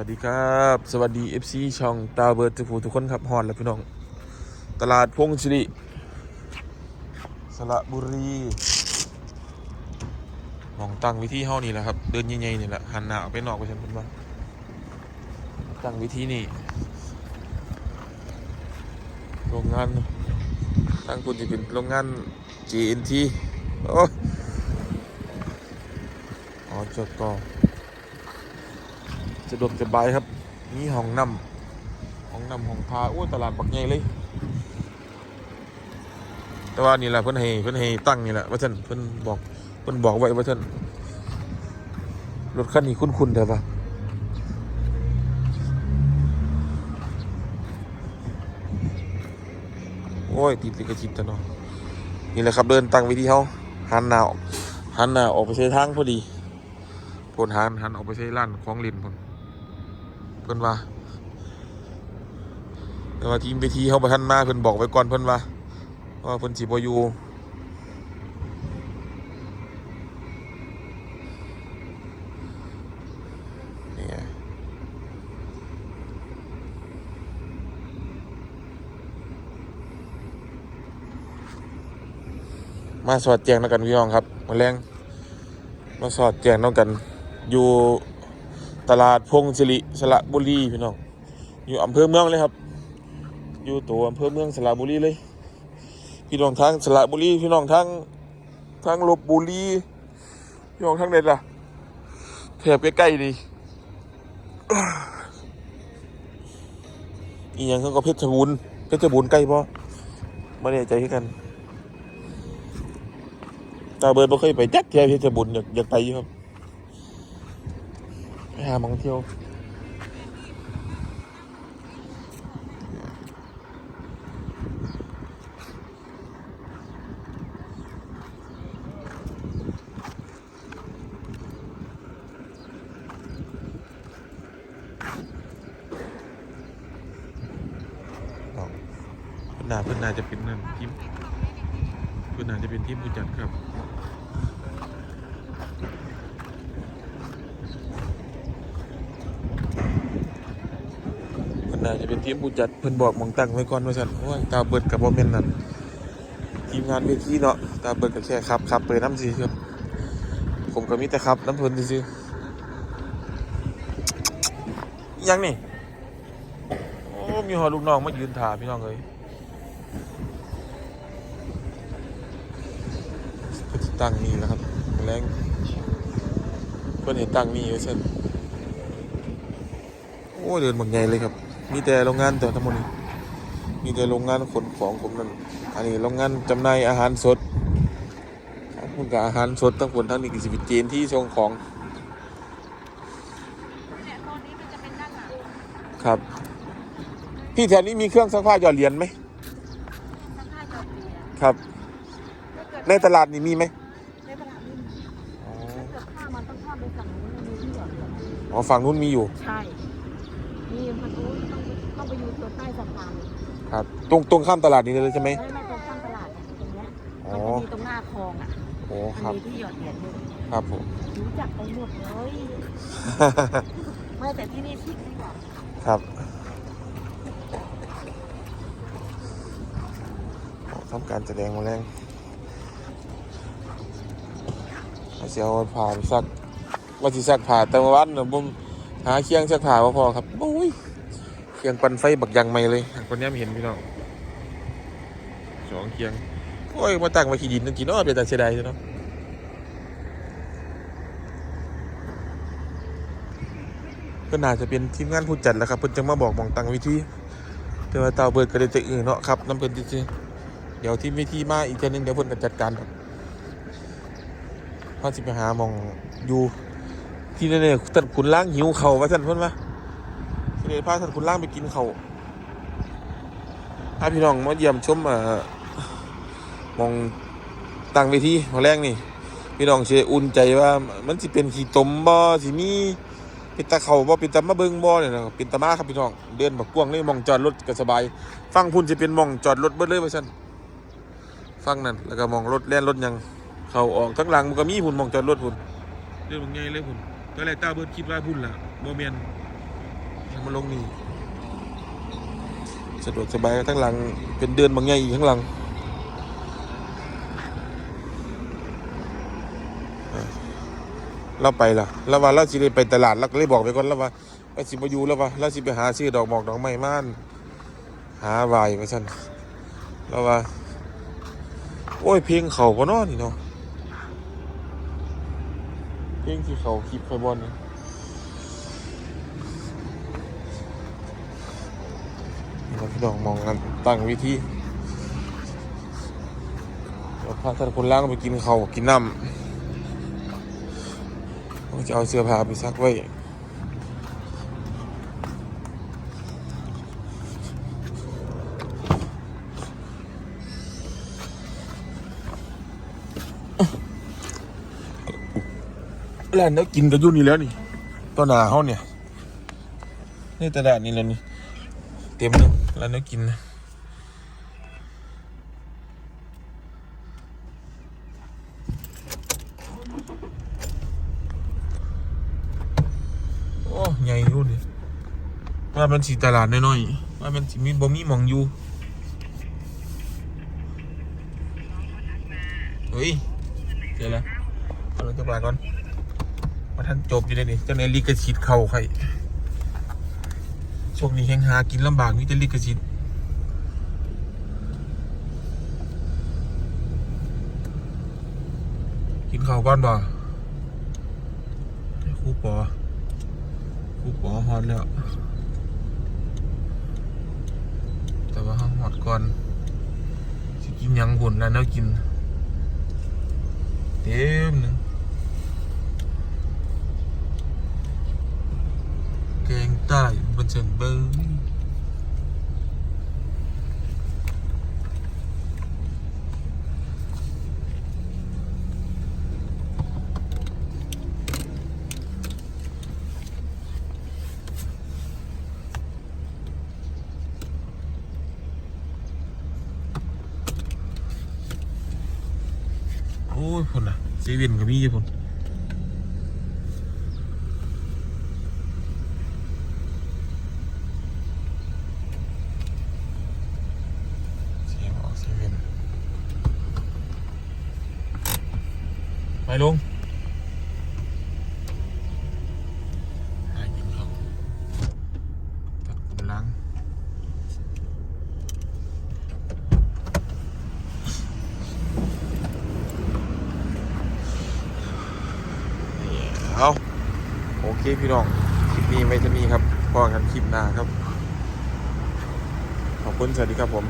วัสดีครับ สวัสดี FC ช่องตาเบิร์ดทุกผู้ทุกคนครับฮอนแล้วพี่น้อง ตลาดพงศิริสระบุรีมองตั้งวิธีเฮานี่แหละครับ เดินใหญ่ๆนี่แหละหันหน้าออกไปนอกไปฉันเป็นว่าตั้งวิธีนี่โรงงานตั้งคุณจะเป็นโรงงาน GNT โอ้อ๋อจดก่อน สะดวกสบายครับมีห้องน้ำห้องน้ำห้องพาโอ้ยตลาดบักใหญ่เลย แต่ว่านี่แหละเพิ่อนให้เพิ่อนให้ตั้งนี่แหละว่าท่านเพิ่อนบอกเพิ่อนบอกไว้ว่าท่านรถคันนี้คุ้นๆเด้อปะโอ้ย ติดลิขสิทธิ์ตะเนาะนี่แหละครับเดินตั้งวิธีเฮาหันหน้าหันหน้าออกไปใช้ทางพอดีพนหันหันออกไปใช้ร้านของลินพน เพิ่นว่า แต่ว่าทีมไปทีเขาไปทันมาเพิ่นบอกไว้ก่อนเพิ่นว่าว่าเพิ่นสิบ่อยู่นี่มาสอดแจงแล้วกันพี่น้องครับมาแรงมาสอดแจงแล้วกันอยู่ ตลาดพงศิริสระบุรีพี่น้องอยู่อำเภอเมืองเลยครับ อยู่ตัวอำเภอเมืองสระบุรีเลย พี่น้องทางสระบุรีพี่น้องทางทางลบบุรีพี่น้องทางไหนล่ะแถบใกล้ๆนี่อีหยังเขาก็เพชรบูรณ์เพชรบูรณ์ใกล้ป่ไม่แน่ใจกันตาเบิร์ดบ่เคยไปจักแถวเพชรบูรณ์อยากอยากไปอยู่ครับ หาหมองเที่ยวเอาเพื่อนนาเพื่อนนาจะเป็นนั่นทีมเพื่อนนาจะเป็นทีมผู้จัดครับ น่าจะเป็นทีมผู้จัดเพิ่นบอกมองตั้งไว้ก่อนว่าซั่นโอ้ยตาเบิดกับบ่แม่นนั่นทีมงานเวทีเนาะตาเบิดก็แค่ขับขับไปน้ำสิครับ ผมก็มีแต่ขับน้ำเพิ่นซื่อๆยังนี่โอ้มีหอลูกน้องมายืนถ่าพี่น้องเอ้ยเพิ่นตั้งนี่แหล้วครับแรงเพิ่นเห็นตั้งนี่ว่าซั่นโอ้เดินบางใหญ่เลยครับ มีแต่โรงงานแต่ทั้งหมดนี้มีแต่โรงงานขนของผมนั่นอันนี้โรงงานจำหน่ายอาหารสดคุณกับอาหารสดทั้งคนทั้งนี้กิจวิตจีนที่ส่งของเนี่ยโซนนี้มันจะเป็นด้านหลังครับ พี่แถวนี้มีเครื่องซักผ้าหยอดเหรียญไหมข้างๆจอดเรือครับถ้าเกิดในตลาดนี่มีไหมในตลาดนี่มีถ้าเกิดข้ามมันต้องข้ามไปฝั่งนู้นมันมีที่จอดเรืออ๋อฝั่งนู้นมีอยู่ ใช่ มีมันนู้นต้องต้องไปอยู่ตัวใต้สะพานครับ ตรงตรงข้ามตลาดนี้เลยใช่ไหมไม่ไม่ตรงข้ามตลาดเนี่ยตรงเนี้ยอ๋อมันจะมีตรงหน้าคลองอะโอ้คมัรับนมีที่หยอดเหรียญอยู่ครับผม รู้จักไปหมดเลยไม่แต่ที่นี่พิกดีกว่าครับทำการแสดงมาแรงเสียวผ่าไปซักว่าสิซักผ่าแต่เมื่อวันเนี่ยผม หาเคียงซักผ่าพอครับโอ้ยเคียงปันไฟบักยังไม่เลยคนนี้ไม่เห็นพี่น้องสองเคียงโอ้ยมาตั้งไว้ขี้ดินนั่นกี่เนาะเป็นแต่เสียดายเนาะก็น่าจะเป็นทีมงานผู้จัดแล้วครับเพิ่นจะมาบอกมองตังวิธีแต่ว่าเตาเบิดก็ได้แต่อื่นเนาะครับน้ำเพิ่นจริงเดี๋ยวทีมวิธีมาอีกเทีนึงเดี๋ยวเพิ่นก็จัดการครับเขาสิไปหามองอยู่ ที่นี่เนี่ยท่านขุนล่างหิวเข่าวว่าท่านเพิ่อนว่าสิเลยพาท่านขุนล่างไปกินเขาวพาพี่น้องมาเยี่ยมชมอ่อหมองตั้งเวทีหัวแรกนี่ พี่น้องเชื่ออุ่นใจว่ามันสิเป็นขี้ตมบ่สิมีเป็นตะเขาบ่เป็นตะมะเบิงบ่เนี่ยนะเป็นตะมาครับพี่น้องเดินบักกวางเลยมองจอดรถก็สบาย ฟังพุ่นจะเป็นมองจอดรถเบิดเลยว่าซั่นฟังนั่นแล้วก็มองรถแล่นรถยัง เข้าออกทั้งหลังมันก็มีพุ่นมองจอดรถพุ่นเรื่องบางใหญ่เลยพุ่น ตอนแรกตาเบิดคิดว่าพุ่นล่ะบ่แม่นให้มาลงนี่สะดวกสบายทั้งหลังเป็นเดือนบางใหญ่อีกข้างหลังเราไปล่ะเราว่าเราสิได้ไปตลาดเราก็เลยบอกไปก่อนแล้วว่าเราสิมาอยู่แล้วว่าเราสิไปหาซื้อดอกหมอกดอกไม้ม่าน หาไวายไปสั่นแล้วว่า โอ้ยเพลงเขาบ่เนอนี่เนาะ เพลงที่เขาคลิปไฟบอลนี่เราพี่น้องมองกันตั้งวิธีเราพาท่านคนล่างไปกินเขาวกินน้ำจะเอาเสื้อผ้าไปซักไว้ ร้านแล้วกินกันอยู่นี่แล้วนี่ต้นหนาเขาเนี่ยนี่ตลาดนี่แล้วนี่เต็มเลยร้านแล้วกินนะโอ้ใหญ่อยู่นี่ว่ามันสีตลาดน้อยๆว่ามันสิมีบ่มีมองอยู่เฮ้ยเจอแล้วเอาลงจักรบาก่อน ท่านจบอยู่เลยนี่จ้าในลิกชิดเข่าใครช่วงนี้แหงหากินลำบากมีแต่ลิกชิดกินข้าวก่อนบ่ครูปอครูปอฮอดแล้ว แต่ว่าห้าฮอดก่อนสิกินยังหุ่นแล้วเนาะกิน เต็มหนึ่ง แกงใต้บนเชิงเบิ้งโอ้ยพุ่นอะซเว่นก็มีอยู่พุ่น เสียงออกเซเว่น ไปลุงหากินข้าวตัดกำลังนี่เอาโอเคพี่น้อง คลิปนี้ไว้เท่านี้ครับพอกันคลิปหน้าครับ ขอบคุณ สวัสดีครับผม